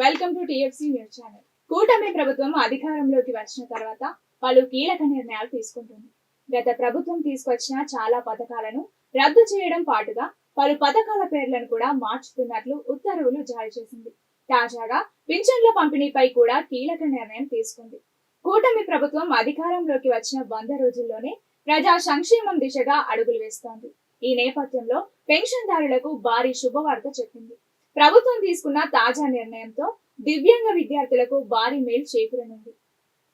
Welcome to TFC news channel కూటమి ప్రభుత్వం అధికారంలోకి వచ్చిన తర్వాత పలు కీలక నిర్ణయాలు తీసుకుంటుంది. గత ప్రభుత్వం తీసుకొచ్చిన చాలా పథకాలను రద్దు చేయడం పాటుగా పలు పథకాల పేర్లను కూడా మార్చుతున్నట్లు ఉత్తర్వులు జారీ చేసింది. తాజాగా పింఛన్ల పంపిణీపై కూడా కీలక నిర్ణయం తీసుకుంది. కూటమి ప్రభుత్వం అధికారంలోకి వచ్చిన వంద రోజుల్లోనే ప్రజా సంక్షేమం దిశగా అడుగులు వేస్తోంది. ఈ నేపథ్యంలో పెన్షన్దారులకు భారీ శుభవార్త చెప్పింది. ప్రభుత్వం తీసుకున్న తాజా నిర్ణయంతో దివ్యాంగ విద్యార్థులకు భారీ మేలు చేకూరనుంది.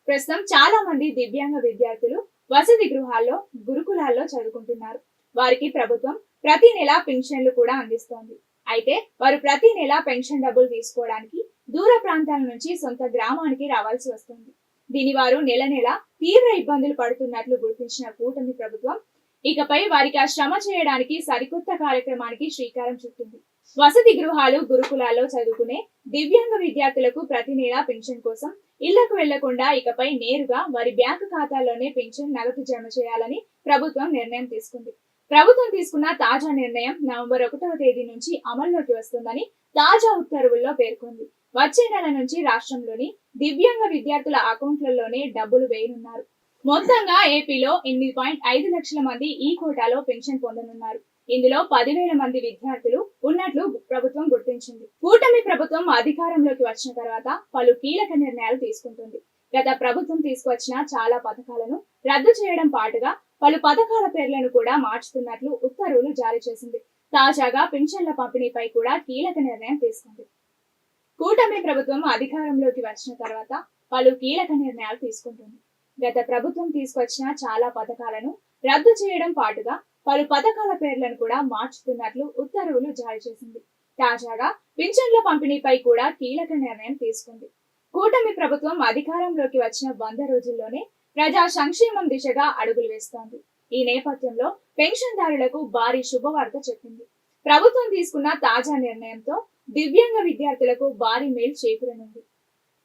ప్రస్తుతం చాలా మంది దివ్యాంగ విద్యార్థులు వసతి గృహాల్లో గురుకులాల్లో చదువుకుంటున్నారు. వారికి ప్రభుత్వం ప్రతి నెల పెన్షన్లు కూడా అందిస్తోంది. అయితే వారు ప్రతి నెల పెన్షన్ డబ్బులు తీసుకోవడానికి దూర ప్రాంతాల నుంచి సొంత గ్రామానికి రావాల్సి వస్తుంది. దీని వారు నెల నెల తీవ్ర ఇబ్బందులు పడుతున్నట్లు గుర్తించిన కూటమి ప్రభుత్వం ఇకపై వారికి ఆ శ్రమ చేయడానికి సరికొత్త కార్యక్రమానికి శ్రీకారం చుట్టింది. వసతి గృహాలు గురుకులాల్లో చదువుకునే దివ్యాంగ విద్యార్థులకు ప్రతి నెలా పెన్షన్ కోసం ఇళ్ళకు వెళ్ళకుండా ఇకపై నేరుగా వారి బ్యాంకు ఖాతాల్లోనే పెన్షన్ నగదు జమ చేయాలని ప్రభుత్వం నిర్ణయం తీసుకుంది. ప్రభుత్వం తీసుకున్న తాజా నిర్ణయం నవంబర్ ఒకటవ తేదీ నుంచి అమల్లోకి వస్తుందని తాజా ఉత్తర్వుల్లో పేర్కొంది. వచ్చే నెల నుంచి రాష్ట్రంలోని దివ్యాంగ విద్యార్థుల అకౌంట్లలోనే డబ్బులు వేయనున్నారు. మొత్తంగా ఏపీలో ఎనిమిది పాయింట్ ఐదు లక్షల మంది ఈ కోటాలో పెన్షన్ పొందనున్నారు. ఇందులో పదివేల మంది విద్యార్థులు ఉన్నట్లు ప్రభుత్వం గుర్తించింది. కూటమి ప్రభుత్వం అధికారంలోకి వచ్చిన తర్వాత పలు కీలక నిర్ణయాలు తీసుకుంటుంది. గత ప్రభుత్వం తీసుకొచ్చిన చాలా పథకాలను రద్దు చేయడం పాటుగా పలు పథకాల పేర్లను కూడా మార్చుతున్నట్లు ఉత్తర్వులు జారీ చేసింది. తాజాగా పింఛన్ల పంపిణీపై కూడా కీలక నిర్ణయం తీసుకుంది. కూటమి ప్రభుత్వం అధికారంలోకి వచ్చిన తర్వాత పలు కీలక నిర్ణయాలు తీసుకుంటుంది. గత ప్రభుత్వం తీసుకొచ్చిన చాలా పథకాలను రద్దు చేయడం పాటుగా పలు పథకాల పేర్లను కూడా మార్చుతున్నట్లు ఉత్తర్వులు జారీ చేసింది. తాజాగా పింఛన్ల పంపిణీపై కూడా కీలక నిర్ణయం తీసుకుంది. కూటమి ప్రభుత్వం అధికారంలోకి వచ్చిన వంద రోజుల్లోనే ప్రజా సంక్షేమం దిశగా అడుగులు వేస్తోంది. ఈ నేపథ్యంలో పెన్షన్దారులకు భారీ శుభవార్త చెప్పింది. ప్రభుత్వం తీసుకున్న తాజా నిర్ణయంతో దివ్యాంగ విద్యార్థులకు భారీ మేలు చేకూరనుంది.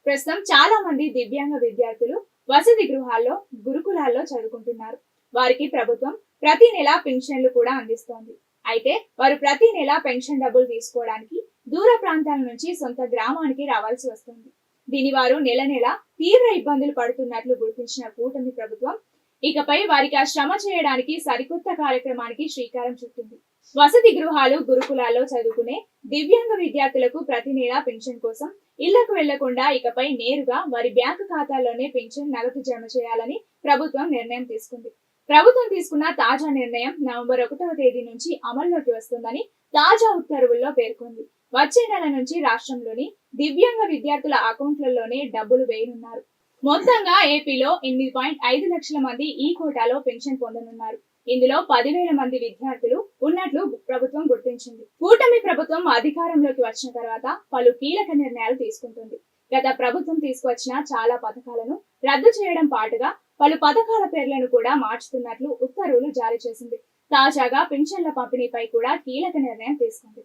ప్రస్తుతం చాలా మంది దివ్యాంగ విద్యార్థులు వసతి గృహాల్లో గురుకులాల్లో చదువుకుంటున్నారు. వారికి ప్రభుత్వం ప్రతి నెల పెన్షన్లు కూడా అందిస్తోంది. అయితే వారు ప్రతి నెల పెన్షన్ డబ్బులు తీసుకోవడానికి దూర ప్రాంతాల నుంచి సొంత గ్రామానికి రావాల్సి వస్తుంది. దీని వారు నెల నెల తీవ్ర ఇబ్బందులు పడుతున్నట్లు గుర్తించిన కూటమి ప్రభుత్వం ఇకపై వారికి ఆ శ్రమ చేయడానికి సరికొత్త కార్యక్రమానికి శ్రీకారం చుట్టింది. వసతి గృహాలు గురుకులాల్లో చదువుకునే దివ్యాంగ విద్యార్థులకు ప్రతి నెల పెన్షన్ కోసం ఇళ్ళకు వెళ్ళకుండా ఇకపై నేరుగా వారి బ్యాంకు ఖాతాల్లోనే పెన్షన్ నగదు జమ చేయాలని ప్రభుత్వం నిర్ణయం తీసుకుంది. ప్రభుత్వం తీసుకున్న తాజా నిర్ణయం నవంబర్ ఒకటవ తేదీ నుంచి అమల్లోకి వస్తుందని తాజా ఉత్తర్వుల్లో పేర్కొంది. వచ్చే నెల నుంచి రాష్ట్రంలోని దివ్యాంగ విద్యార్థుల అకౌంట్లలోనే డబ్బులు వేయనున్నారు. మొత్తంగా ఏపీలో ఎనిమిది పాయింట్ ఐదు లక్షల మంది ఈ కోటాలో పెన్షన్ పొందనున్నారు. ఇందులో పదివేల మంది విద్యార్థులు ఉన్నట్లు ప్రభుత్వం గుర్తించింది. కూటమి ప్రభుత్వం అధికారంలోకి వచ్చిన తర్వాత పలు కీలక నిర్ణయాలు తీసుకుంటుంది. గత ప్రభుత్వం తీసుకొచ్చిన చాలా పథకాలను రద్దు చేయడం పాటుగా పలు పథకాల పేర్లను కూడా మార్చుతున్నట్లు ఉత్తర్వులు జారీ చేసింది. తాజాగా పింఛన్ల పంపిణీపై కూడా కీలక నిర్ణయం తీసుకుంది.